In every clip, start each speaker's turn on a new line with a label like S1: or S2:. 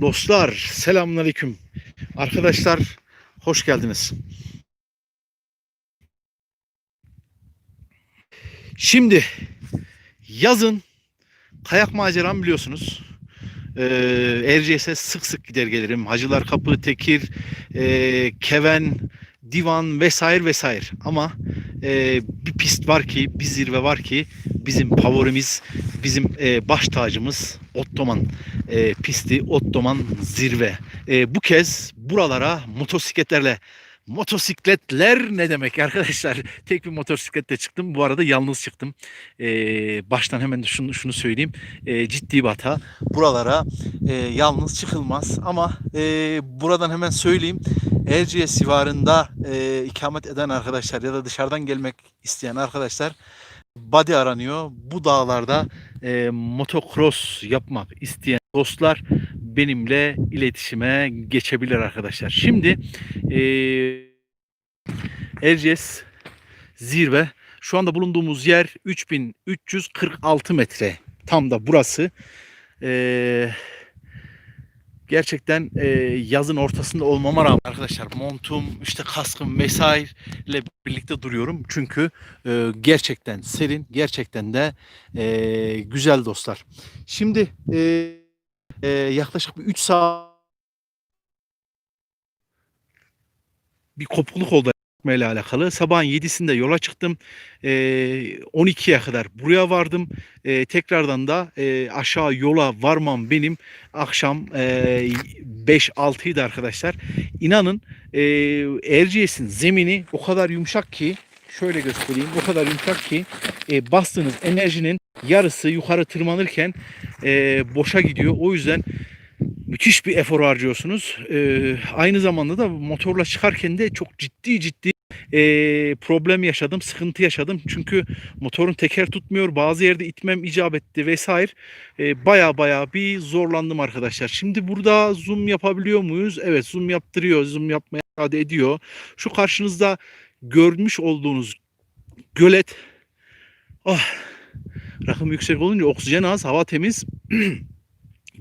S1: Dostlar selamünaleyküm. Arkadaşlar hoş geldiniz. Şimdi yazın kayak maceram biliyorsunuz. Ee, Erciyes'e sık sık gider gelirim. Hacılar Kapı, Tekir, e, Keven, Divan vesaire vesaire. Ama e, bir pist var ki, bir zirve var ki bizim favorimiz, bizim e, baş tacımız Ottoman e, pisti, Ottoman zirve. E, bu kez buralara motosikletlerle Motosikletler ne demek arkadaşlar? Tek bir motosikletle çıktım. Bu arada yalnız çıktım. Ee, baştan hemen şunu, şunu söyleyeyim. Ee, ciddi bir hata. Buralara e, yalnız çıkılmaz. Ama e, buradan hemen söyleyeyim. Erciyes civarında e, ikamet eden arkadaşlar ya da dışarıdan gelmek isteyen arkadaşlar body aranıyor. Bu dağlarda e, motocross yapmak isteyen dostlar benimle iletişime geçebilir arkadaşlar. Şimdi e, Erciyes zirve şu anda bulunduğumuz yer 3346 metre. Tam da burası. E, gerçekten e, yazın ortasında olmama rağmen arkadaşlar montum işte kaskım vesaire ile birlikte duruyorum. Çünkü e, gerçekten serin gerçekten de e, güzel dostlar. Şimdi e, e, yaklaşık bir 3 saat bir kopukluk oldu ile alakalı. Sabahın 7'sinde yola çıktım. E, 12'ye kadar buraya vardım. E, tekrardan da e, aşağı yola varmam benim akşam e, 5-6'ydı arkadaşlar. İnanın e, Erciyes'in zemini o kadar yumuşak ki şöyle göstereyim. O kadar yumuşak ki e, bastığınız enerjinin yarısı yukarı tırmanırken e, boşa gidiyor. O yüzden müthiş bir efor harcıyorsunuz. E, aynı zamanda da motorla çıkarken de çok ciddi ciddi e, problem yaşadım, sıkıntı yaşadım. Çünkü motorun teker tutmuyor, bazı yerde itmem icap etti vesaire. E, baya baya bir zorlandım arkadaşlar. Şimdi burada zoom yapabiliyor muyuz? Evet zoom yaptırıyor, zoom yapmaya müsaade ediyor. Şu karşınızda görmüş olduğunuz gölet oh, rakım yüksek olunca oksijen az, hava temiz.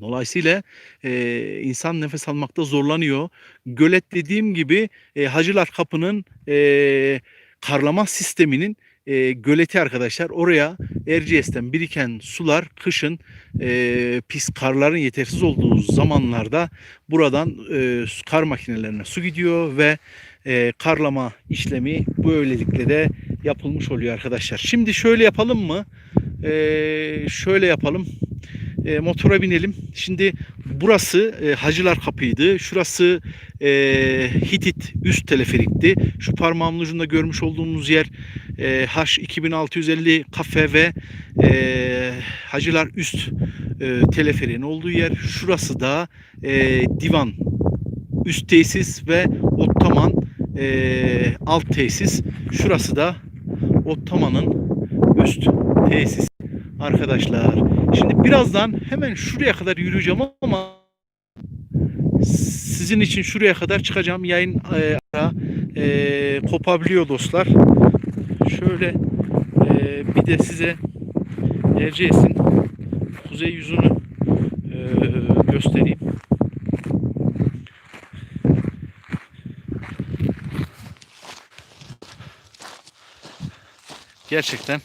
S1: Dolayısıyla e, insan nefes almakta zorlanıyor. Gölet dediğim gibi e, Hacılar Kapı'nın e, karlama sisteminin e, göleti arkadaşlar. Oraya Erciyes'ten biriken sular kışın e, pis karların yetersiz olduğu zamanlarda buradan e, kar makinelerine su gidiyor ve e, karlama işlemi böylelikle de yapılmış oluyor arkadaşlar. Şimdi şöyle yapalım mı? E, şöyle yapalım e, motora binelim. Şimdi burası e, Hacılar Kapı'ydı. Şurası e, Hitit üst teleferikti. Şu parmağımın ucunda görmüş olduğunuz yer e, H2650 kafe ve e, Hacılar üst e, teleferiğin olduğu yer. Şurası da e, divan üst tesis ve Ottaman e, alt tesis. Şurası da Ottaman'ın üst tesis arkadaşlar. Şimdi birazdan hemen şuraya kadar yürüyeceğim ama sizin için şuraya kadar çıkacağım. Yayın e, e, kopabiliyor dostlar. Şöyle e, bir de size Erciyes'in kuzey yüzünü e, göstereyim. Gerçekten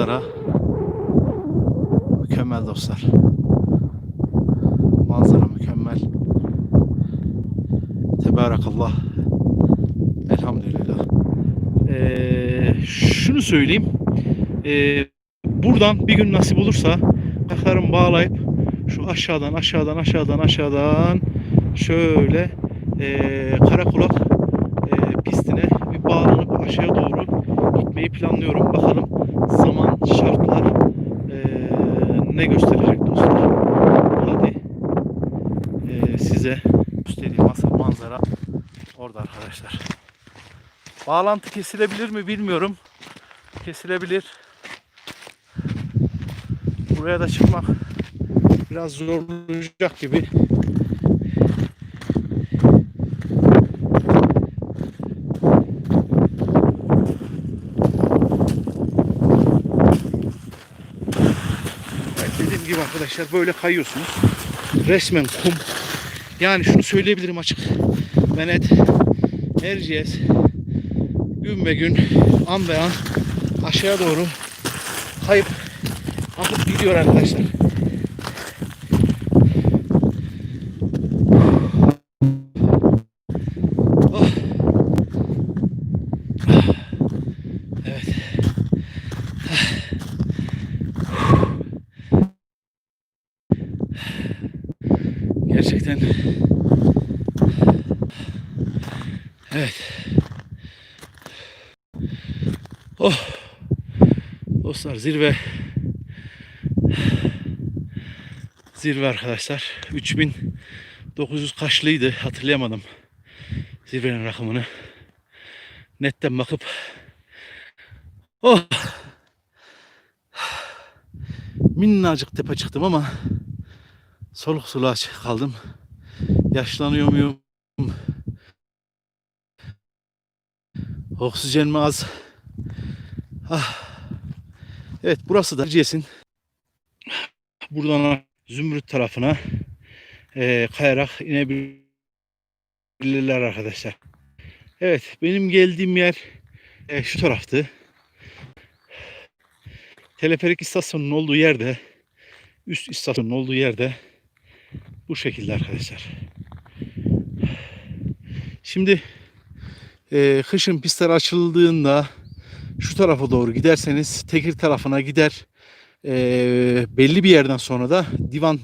S1: manzara mükemmel dostlar. Manzara mükemmel. Tebarakallah. Elhamdülillah. Ee, şunu söyleyeyim. Ee, buradan bir gün nasip olursa ayaklarımı bağlayıp şu aşağıdan aşağıdan aşağıdan aşağıdan şöyle e, Karakulak e, pistine bir bağlanıp aşağıya doğru gitmeyi planlıyorum. Bakalım zaman, şartlar eee, ne gösterecek dostlar. Hadi eee, size göstereyim asıl manzara orada arkadaşlar. Bağlantı kesilebilir mi bilmiyorum. Kesilebilir. Buraya da çıkmak biraz zorlayacak gibi. Arkadaşlar böyle kayıyorsunuz. Resmen kum. Yani şunu söyleyebilirim açık. Venet, Erciyes gün be gün, an be an aşağıya doğru kayıp akıp gidiyor arkadaşlar. Oh. Evet. Gerçekten Evet. Oh. Dostlar zirve. Zirve arkadaşlar. 3900 kaçlıydı hatırlayamadım. Zirvenin rakamını. Netten bakıp Oh. Minnacık tepe çıktım ama soluk soluğa kaldım. Yaşlanıyor muyum? Oksijen mi az? Ah. Evet burası da Erciyes'in buradan Zümrüt tarafına eee, kayarak inebilirler arkadaşlar. Evet benim geldiğim yer eee, şu taraftı. Teleferik istasyonunun olduğu yerde üst istasyonun olduğu yerde bu şekilde arkadaşlar. Şimdi eee, kışın pistler açıldığında şu tarafa doğru giderseniz Tekir tarafına gider. Eee, belli bir yerden sonra da divan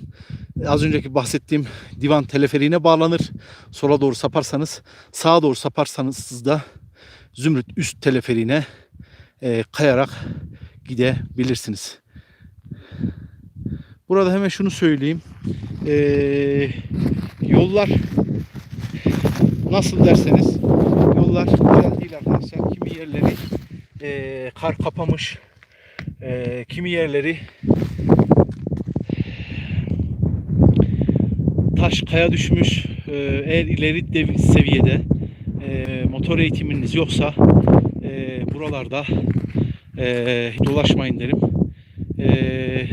S1: az önceki bahsettiğim divan teleferiğine bağlanır. Sola doğru saparsanız sağa doğru saparsanız da Zümrüt üst teleferiğine eee, kayarak gidebilirsiniz. Burada hemen şunu söyleyeyim. Eee, yollar nasıl derseniz yollar güzel değil arkadaşlar. Kimi yerleri eee, kar kapamış. Eee, kimi yerleri taş kaya düşmüş. Eee, eğer ileri dev- seviyede eee, motor eğitiminiz yoksa eee, buralarda eee, dolaşmayın derim. Eee,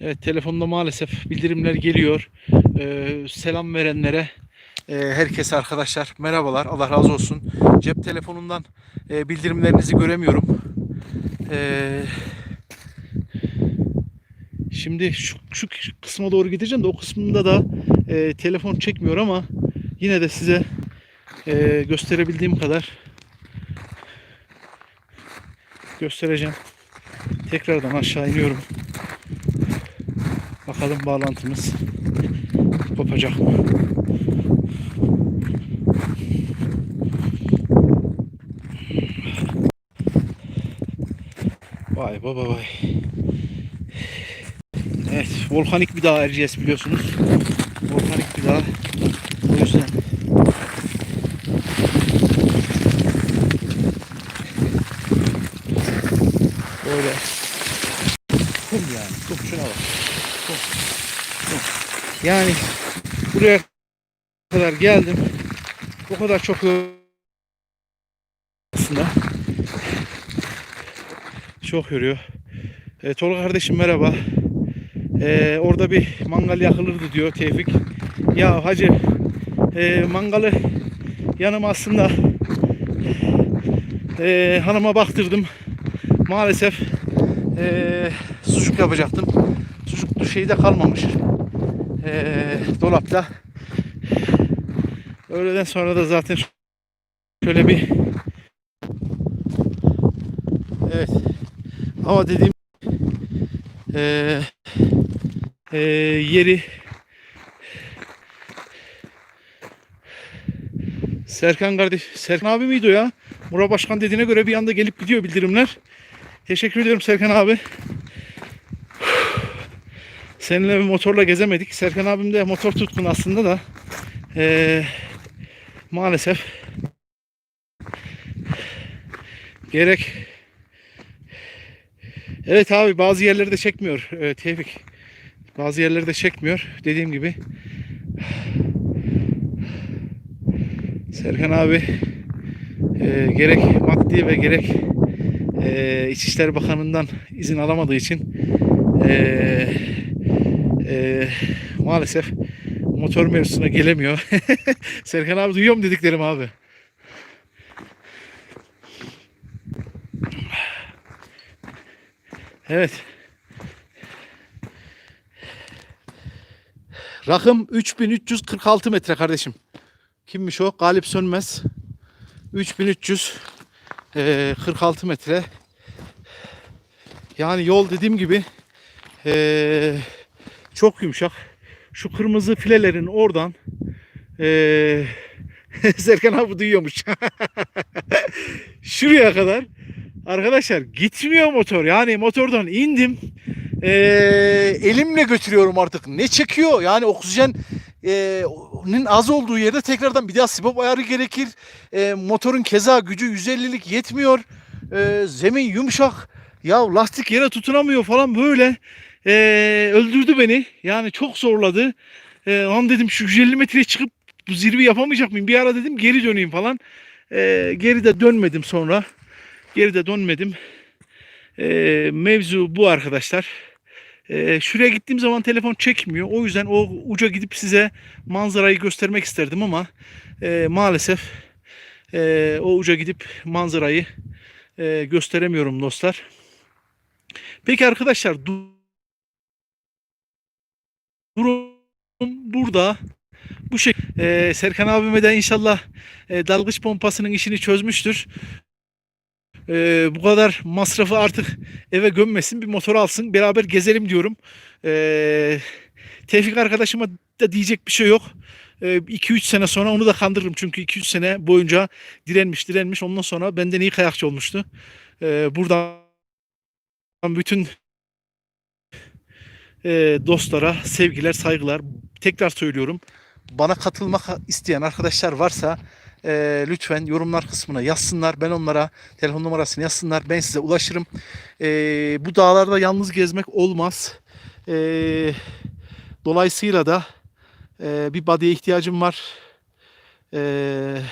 S1: evet telefonda maalesef bildirimler geliyor. Eee, selam verenlere herkese arkadaşlar merhabalar. Allah razı olsun. Cep telefonundan eee, bildirimlerinizi göremiyorum. Eee, şimdi şu, şu kısma doğru gideceğim de o kısmında da eee, telefon çekmiyor ama yine de size eee, gösterebildiğim kadar göstereceğim. Tekrardan aşağı iniyorum. Bakalım bağlantımız kopacak mı? Vay baba vay. Evet, volkanik bir dağ Erciyes biliyorsunuz. Volkanik bir dağ. O yüzden böyle kum yani. Kum şuna bak. Kum. Kum. Yani buraya kadar geldim. O kadar çok aslında çok yoruyor. E, Tolga kardeşim merhaba. E, orada bir mangal yakılırdı diyor Tevfik. Ya hacı e, mangalı yanıma aslında e, hanıma baktırdım. Maalesef e, sucuk yapacaktım. Sucuk şeyde kalmamış. E, dolapta. Öğleden sonra da zaten şöyle bir Evet. Ama dediğim eee eee, yeri Serkan kardeş, Serkan abi miydi o ya? Murat Başkan dediğine göre bir anda gelip gidiyor bildirimler. Teşekkür ediyorum Serkan abi. Seninle bir motorla gezemedik. Serkan abim de motor tutkun aslında da. Eee, maalesef gerek Evet abi bazı yerleri de çekmiyor e, Tevfik. Bazı yerleri de çekmiyor. Dediğim gibi. Serkan abi e, gerek maddi ve gerek e, İçişleri Bakanı'ndan izin alamadığı için Ee, e, maalesef motor mevzusuna gelemiyor. Serkan abi duyuyor mu dediklerim abi? Evet. Rakım 3346 metre kardeşim. Kimmiş o? Galip Sönmez. 3346 metre. Yani yol dediğim gibi eee, çok yumuşak. Şu kırmızı filelerin oradan eee Serkan abi duyuyormuş. Şuraya kadar arkadaşlar gitmiyor motor. Yani motordan indim. Eee, elimle götürüyorum artık. Ne çekiyor? Yani oksijen nin az olduğu yerde tekrardan bir daha sibop ayarı gerekir. Eee, motorun keza gücü 150'lik yetmiyor. Eee, zemin yumuşak. Ya lastik yere tutunamıyor falan böyle. Eee, öldürdü beni. Yani çok zorladı. Eee lan dedim şu 150 metreye çıkıp bu zirve yapamayacak mıyım? Bir ara dedim geri döneyim falan. Eee geri de dönmedim sonra. Geri de dönmedim. Eee, mevzu bu arkadaşlar. Eee, şuraya gittiğim zaman telefon çekmiyor. O yüzden o uca gidip size manzarayı göstermek isterdim ama eee, maalesef eee, o uca gidip manzarayı eee, gösteremiyorum dostlar. Peki arkadaşlar du- durum burada. Bu şey Eee, Serkan abime de inşallah eee, dalgıç pompasının işini çözmüştür. Eee, bu kadar masrafı artık eve gömmesin bir motor alsın beraber gezelim diyorum. Eee, Tevfik arkadaşıma da diyecek bir şey yok. 2-3 sene sonra onu da kandırırım çünkü 2-3 sene boyunca direnmiş direnmiş ondan sonra benden iyi kayakçı olmuştu. Buradan bütün eee, dostlara sevgiler saygılar tekrar söylüyorum. Bana katılmak isteyen arkadaşlar varsa eee, lütfen yorumlar kısmına yazsınlar. Ben onlara telefon numarasını yazsınlar. Ben size ulaşırım. Eee, bu dağlarda yalnız gezmek olmaz. Eee, dolayısıyla da eee, bir body'ye ihtiyacım var. Eee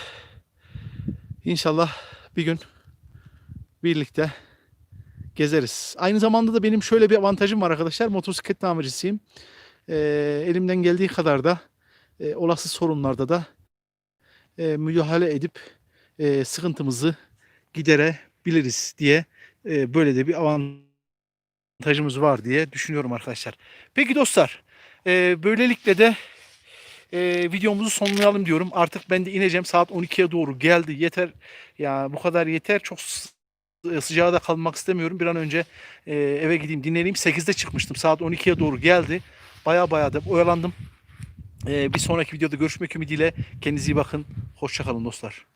S1: inşallah bir gün birlikte gezeriz. Aynı zamanda da benim şöyle bir avantajım var arkadaşlar. Motosiklet tamircisiyim. Eee, elimden geldiği kadar da eee, olası sorunlarda da eee, müdahale edip eee, sıkıntımızı giderebiliriz diye eee, böyle de bir avantajımız var diye düşünüyorum arkadaşlar. Peki dostlar, eee, böylelikle de eee, videomuzu sonlayalım diyorum. Artık ben de ineceğim. Saat 12'ye doğru geldi. Yeter. Ya bu kadar yeter. Çok sı- sıcağa da kalmak istemiyorum. Bir an önce eee, eve gideyim dinleneyim. 8'de çıkmıştım. Saat 12'ye doğru geldi. Baya baya da oyalandım. Eee, bir sonraki videoda görüşmek ümidiyle. Kendinize iyi bakın. Hoşçakalın dostlar.